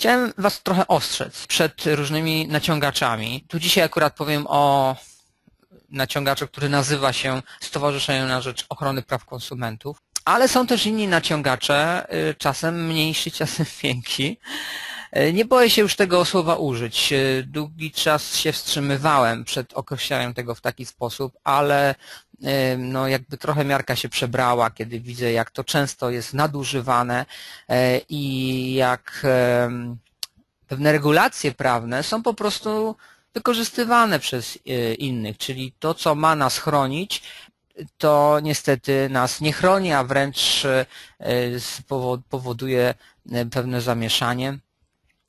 Chciałem Was trochę ostrzec przed różnymi naciągaczami. Tu dzisiaj akurat powiem o naciągaczu, który nazywa się Stowarzyszeniem na Rzecz Ochrony Praw Konsumentów, ale są też inni naciągacze, y, czasem mniejsi, czasem więksi. Y, Nie boję się już tego słowa użyć. Y, Długi czas się wstrzymywałem przed określaniem tego w taki sposób, ale no jakby trochę miarka się przebrała, kiedy widzę, jak to często jest nadużywane y, i jak pewne regulacje prawne są po prostu wykorzystywane przez y, innych, czyli to, co ma nas chronić, to niestety nas nie chroni, a wręcz spowo- powoduje pewne zamieszanie.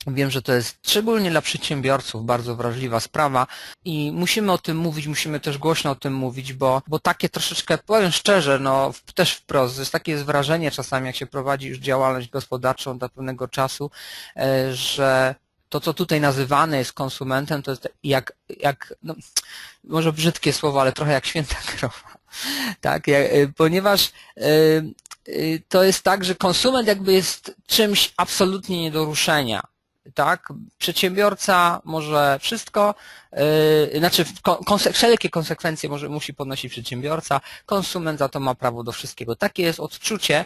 Wiem, że to jest szczególnie dla przedsiębiorców bardzo wrażliwa sprawa i musimy o tym mówić, musimy też głośno o tym mówić, bo, bo takie troszeczkę, powiem szczerze, no też wprost, jest takie jest wrażenie czasami, jak się prowadzi już działalność gospodarczą do pewnego czasu, e, że to, co tutaj nazywane jest konsumentem, to jest jak, jak no, może brzydkie słowo, ale trochę jak święta krowa. Tak, e, ponieważ e, to jest tak, że konsument jakby jest czymś absolutnie nie do ruszenia. Tak, przedsiębiorca może wszystko, yy, znaczy ko- konse- wszelkie konsekwencje może, musi ponosić przedsiębiorca, konsument za to ma prawo do wszystkiego. Takie jest odczucie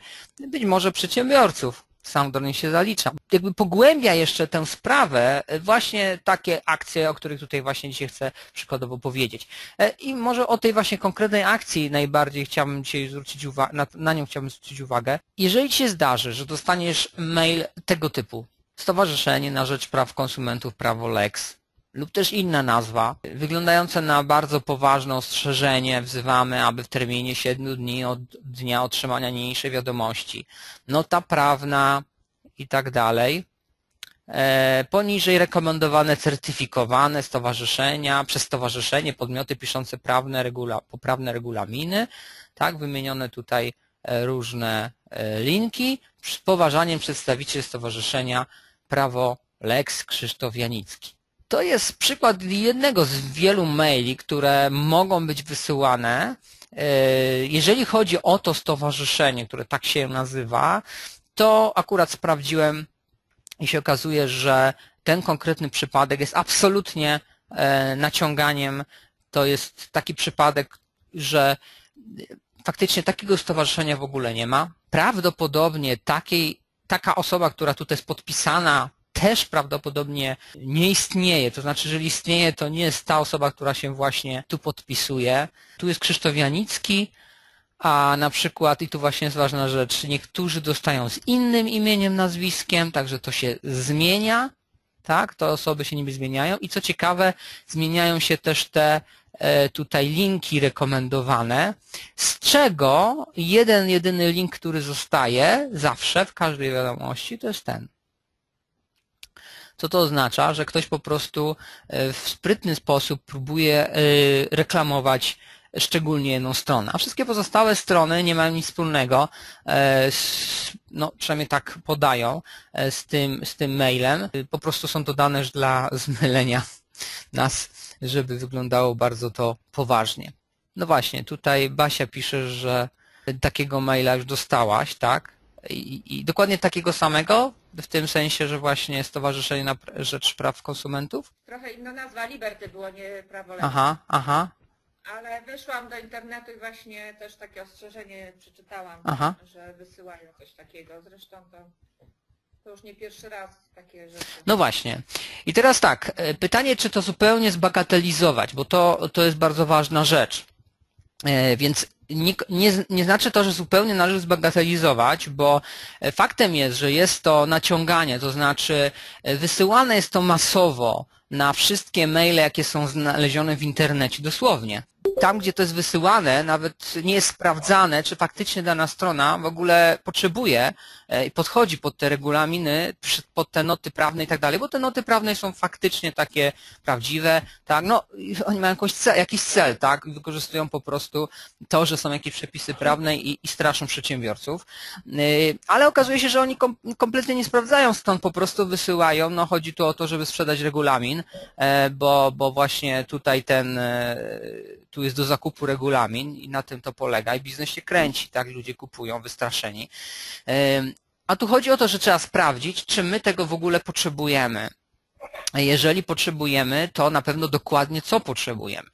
być może przedsiębiorców. Sam do nich się zaliczam. Jakby pogłębia jeszcze tę sprawę y, właśnie takie akcje, o których tutaj właśnie dzisiaj chcę przykładowo powiedzieć. E, I może o tej właśnie konkretnej akcji najbardziej chciałbym dzisiaj zwrócić uwagę, na, na nią chciałbym zwrócić uwagę. Jeżeli się zdarzy, że dostaniesz mail tego typu, Stowarzyszenie na Rzecz Praw Konsumentów Prawo Lex lub też inna nazwa, wyglądające na bardzo poważne ostrzeżenie, wzywamy, aby w terminie 7 dni od dnia otrzymania niniejszej wiadomości, nota prawna i tak dalej, e, poniżej rekomendowane certyfikowane stowarzyszenia, przez stowarzyszenie podmioty piszące prawne regula, poprawne regulaminy, tak, wymienione tutaj e, różne linki, z poważaniem przedstawiciel stowarzyszenia Prawo Lex Krzysztof Janicki. To jest przykład jednego z wielu maili, które mogą być wysyłane. E, Jeżeli chodzi o to stowarzyszenie, które tak się nazywa, to akurat sprawdziłem i się okazuje, że ten konkretny przypadek jest absolutnie e, naciąganiem. To jest taki przypadek, że faktycznie takiego stowarzyszenia w ogóle nie ma. Prawdopodobnie takiej, taka osoba, która tutaj jest podpisana, też prawdopodobnie nie istnieje. To znaczy, jeżeli istnieje, to nie jest ta osoba, która się właśnie tu podpisuje. Tu jest Krzysztof Janicki, a na przykład, i tu właśnie jest ważna rzecz, niektórzy dostają z innym imieniem, nazwiskiem, także to się zmienia, tak? Te osoby się niby zmieniają i co ciekawe, zmieniają się też te tutaj linki rekomendowane, z czego jeden, jedyny link, który zostaje zawsze w każdej wiadomości, to jest ten. Co to oznacza? Że ktoś po prostu e, w sprytny sposób próbuje e, reklamować szczególnie jedną stronę, a wszystkie pozostałe strony nie mają nic wspólnego, e, no przynajmniej tak podają, e, z tym, z tym mailem. E, Po prostu są dodane już dla zmylenia nas, żeby wyglądało bardzo to poważnie. No właśnie, tutaj Basia pisze, że takiego maila już dostałaś, tak? I, i dokładnie takiego samego, w tym sensie, że właśnie Stowarzyszenie na Rzecz Praw Konsumentów? Trochę inna nazwa, Liberty było, nie prawo lewe. Aha, aha, Ale wyszłam do internetu i właśnie też takie ostrzeżenie przeczytałam, Aha. że wysyłają coś takiego. Zresztą to już nie pierwszy raz takie rzeczy. No właśnie. I teraz tak, e, pytanie, czy to zupełnie zbagatelizować, bo to, to jest bardzo ważna rzecz. E, Więc nie, nie, nie znaczy to, że zupełnie należy zbagatelizować, bo e, faktem jest, że jest to naciąganie, to znaczy wysyłane jest to masowo na wszystkie maile, jakie są znalezione w internecie, dosłownie. Tam, gdzie to jest wysyłane, nawet nie jest sprawdzane, czy faktycznie dana strona w ogóle potrzebuje e, i podchodzi pod te regulaminy, pod te noty prawne i tak dalej, bo te noty prawne są faktycznie takie prawdziwe, tak, no oni mają cel, jakiś cel tak, wykorzystują po prostu to, że są jakieś przepisy prawne i, i straszą przedsiębiorców, Yy, ale okazuje się, że oni kom, kompletnie nie sprawdzają, stąd po prostu wysyłają, no chodzi tu o to, żeby sprzedać regulamin, e, bo, bo właśnie tutaj ten, e, tu jest do zakupu regulamin i na tym to polega i biznes się kręci, tak, ludzie kupują wystraszeni. A tu chodzi o to, że trzeba sprawdzić, czy my tego w ogóle potrzebujemy. Jeżeli potrzebujemy, to na pewno dokładnie co potrzebujemy.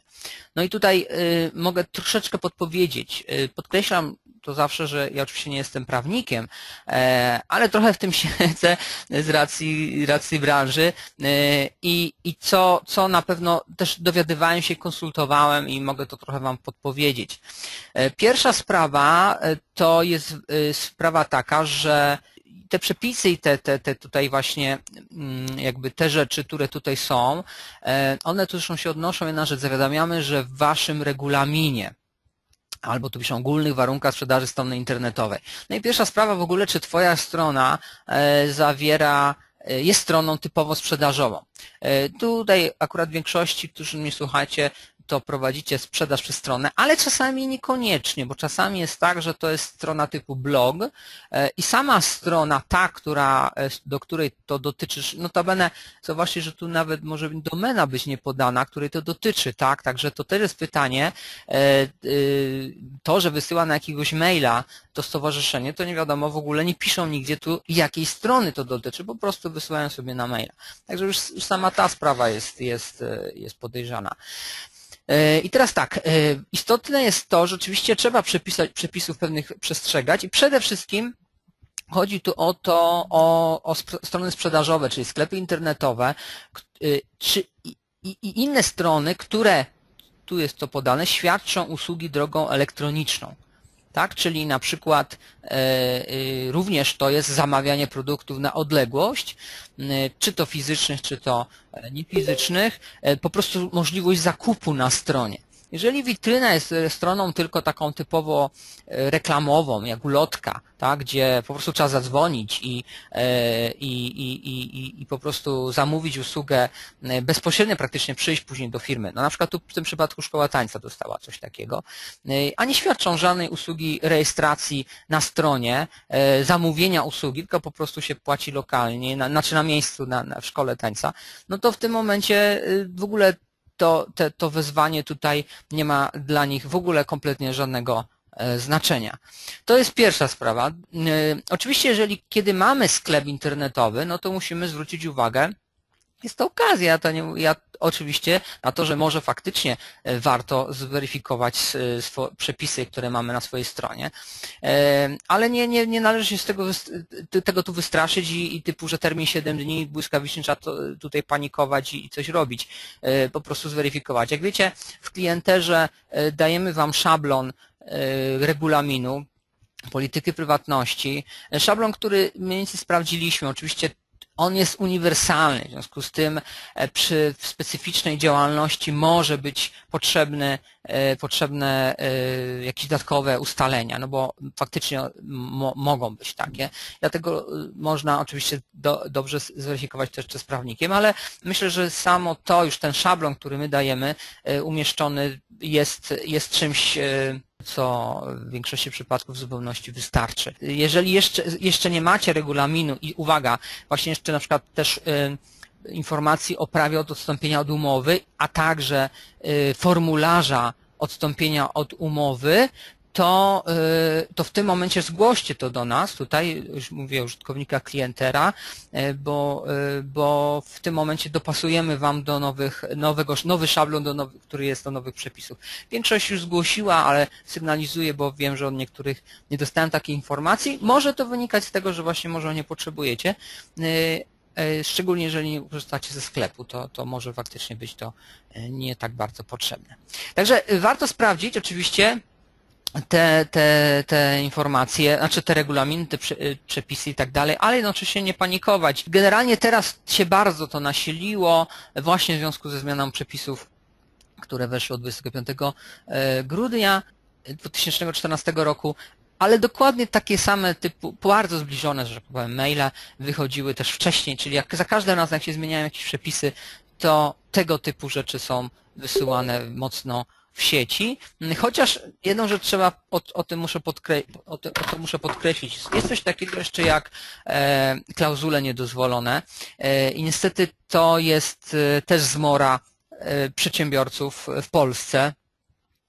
No i tutaj y, mogę troszeczkę podpowiedzieć. Y, podkreślam to zawsze, że ja oczywiście nie jestem prawnikiem, e, ale trochę w tym siedzę z racji, racji branży e, i, i co, co na pewno też dowiadywałem się, konsultowałem i mogę to trochę Wam podpowiedzieć. E, pierwsza sprawa to jest sprawa taka, że te przepisy i te, te, te tutaj właśnie mm, jakby te rzeczy, które tutaj są, one tu się odnoszą jedna rzecz, zawiadamiamy, że w Waszym regulaminie albo tu piszą ogólnych warunkach sprzedaży strony internetowej. No i pierwsza sprawa w ogóle, czy Twoja strona e, zawiera e, jest stroną typowo sprzedażową. E, tutaj akurat w większości, którzy mnie słuchacie, to prowadzicie sprzedaż przez stronę, ale czasami niekoniecznie, bo czasami jest tak, że to jest strona typu blog e, i sama strona, ta, która, e, do której to dotyczy, notabene zobaczcie, że tu nawet może domena być niepodana, której to dotyczy, tak, także to też jest pytanie, e, to, że wysyła na jakiegoś maila to stowarzyszenie, to nie wiadomo, w ogóle nie piszą nigdzie tu, jakiej strony to dotyczy, po prostu wysyłają sobie na maila. Także już, już sama ta sprawa jest, jest, jest podejrzana. E, I teraz tak, e, istotne jest to, że oczywiście trzeba przepisać, przepisów pewnych przestrzegać i przede wszystkim chodzi tu o to, o, o strony sprzedażowe, czyli sklepy internetowe, e, czy i, i inne strony, które, tu jest to podane, świadczą usługi drogą elektroniczną tak? Czyli na przykład e, e, również to jest zamawianie produktów na odległość, e, czy to fizycznych, czy to niefizycznych, po prostu możliwość zakupu na stronie. Jeżeli witryna jest e, stroną tylko taką typowo e, reklamową, jak ulotka, tak, gdzie po prostu trzeba zadzwonić i, e, i, i, i, i po prostu zamówić usługę bezpośrednio praktycznie przyjść później do firmy. No na przykład tu w tym przypadku szkoła tańca dostała coś takiego, a nie świadczą żadnej usługi rejestracji na stronie, zamówienia usługi, tylko po prostu się płaci lokalnie, na, znaczy na miejscu na, na, w szkole tańca, no to w tym momencie w ogóle to, te, to wyzwanie tutaj nie ma dla nich w ogóle kompletnie żadnego e, znaczenia. To jest pierwsza sprawa. E, oczywiście, jeżeli kiedy mamy sklep internetowy, no to musimy zwrócić uwagę, jest to okazja, to nie, ja oczywiście na to, że może faktycznie e, warto zweryfikować przepisy, które mamy na swojej stronie, ale nie, nie, nie należy się z tego, tego tu wystraszyć i, i typu, że termin 7 dni błyskawicznie trzeba to, tutaj panikować i coś robić, e, po prostu zweryfikować. Jak wiecie, w klienterze e, dajemy Wam szablon regulaminu, polityki prywatności. Szablon, który mniej więcej sprawdziliśmy. Oczywiście on jest uniwersalny, w związku z tym e, przy specyficznej działalności może być potrzebne, e, potrzebne e, jakieś dodatkowe ustalenia, no bo faktycznie mo, mogą być takie. Dlatego można oczywiście do, dobrze zweryfikować to jeszcze z prawnikiem, ale myślę, że samo to, już ten szablon, który my dajemy, umieszczony jest, jest czymś co w większości przypadków w zupełności wystarczy. Jeżeli jeszcze, jeszcze nie macie regulaminu i uwaga, właśnie jeszcze na przykład też y, informacji o prawie od odstąpienia od umowy, a także y, formularza odstąpienia od umowy, to, y, to w tym momencie zgłoście to do nas, tutaj już mówię o użytkownikach klientera, y, bo, y, bo w tym momencie dopasujemy Wam do nowych, nowego, nowy szablon, do nowych, który jest do nowych przepisów. Większość już zgłosiła, ale sygnalizuję, bo wiem, że od niektórych nie dostałem takiej informacji. Może to wynikać z tego, że właśnie może nie potrzebujecie, szczególnie jeżeli korzystacie ze sklepu, to, to może faktycznie być to nie tak bardzo potrzebne. Także warto sprawdzić oczywiście, te, te, te informacje, znaczy te regulaminy, te przepisy i tak dalej, ale jednocześnie nie panikować. Generalnie teraz się bardzo to nasiliło właśnie w związku ze zmianą przepisów, które weszły od 25 e, grudnia 2014 roku, ale dokładnie takie same typu, bardzo zbliżone, że tak powiem, maile wychodziły też wcześniej, czyli jak za każdym razem jak się zmieniają jakieś przepisy, to tego typu rzeczy są wysyłane mocno w sieci, chociaż jedną rzecz trzeba, o, o tym muszę, podkre, o, ty, o tym muszę podkreślić. Jest coś takiego jeszcze jak e, klauzule niedozwolone. E, i niestety to jest e, też zmora e, przedsiębiorców w Polsce,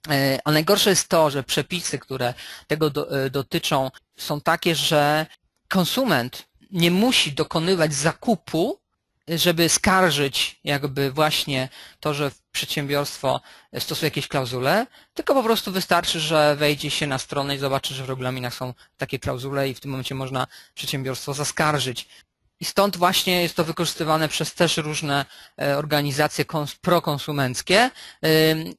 e, a najgorsze jest to, że przepisy, które tego e, dotyczą, są takie, że konsument nie musi dokonywać zakupu, żeby skarżyć jakby właśnie to, że przedsiębiorstwo stosuje jakieś klauzule, tylko po prostu wystarczy, że wejdzie się na stronę i zobaczy, że w regulaminach są takie klauzule i w tym momencie można przedsiębiorstwo zaskarżyć. I stąd właśnie jest to wykorzystywane przez też różne e, organizacje kons- prokonsumenckie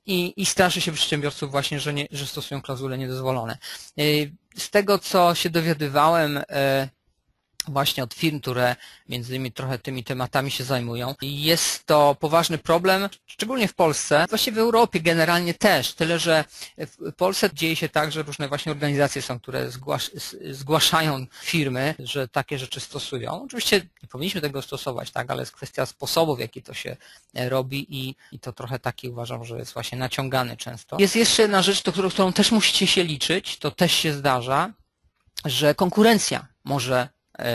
i, i straszy się przedsiębiorców właśnie, że, nie, że stosują klauzule niedozwolone. Y, Z tego, co się dowiadywałem e, właśnie od firm, które między innymi trochę tymi tematami się zajmują. Jest to poważny problem, szczególnie w Polsce, właściwie w Europie generalnie też, tyle że w Polsce dzieje się tak, że różne właśnie organizacje są, które zgłasz, zgłaszają firmy, że takie rzeczy stosują. Oczywiście nie powinniśmy tego stosować, tak, ale jest kwestia sposobu, w jaki to się e, robi i, i to trochę taki uważam, że jest właśnie naciągany często. Jest jeszcze jedna rzecz, to, którą, którą też musicie się liczyć, to też się zdarza, że konkurencja może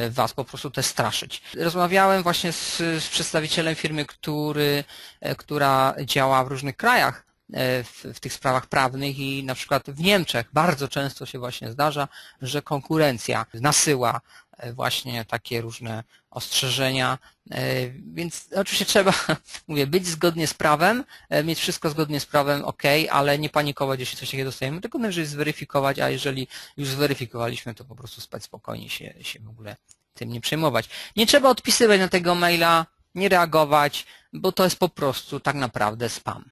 Was po prostu też straszyć. Rozmawiałem właśnie z, z przedstawicielem firmy, który, e, która działa w różnych krajach e, w, w tych sprawach prawnych i na przykład w Niemczech bardzo często się właśnie zdarza, że konkurencja nasyła e, właśnie takie różne ostrzeżenia, e, więc oczywiście trzeba, mówię, być zgodnie z prawem, e, mieć wszystko zgodnie z prawem, ok, ale nie panikować, jeśli coś takiego dostajemy, tylko należy zweryfikować, a jeżeli już zweryfikowaliśmy, to po prostu spać spokojnie się, się w ogóle tym nie przejmować. Nie trzeba odpisywać na tego maila, nie reagować, bo to jest po prostu tak naprawdę spam.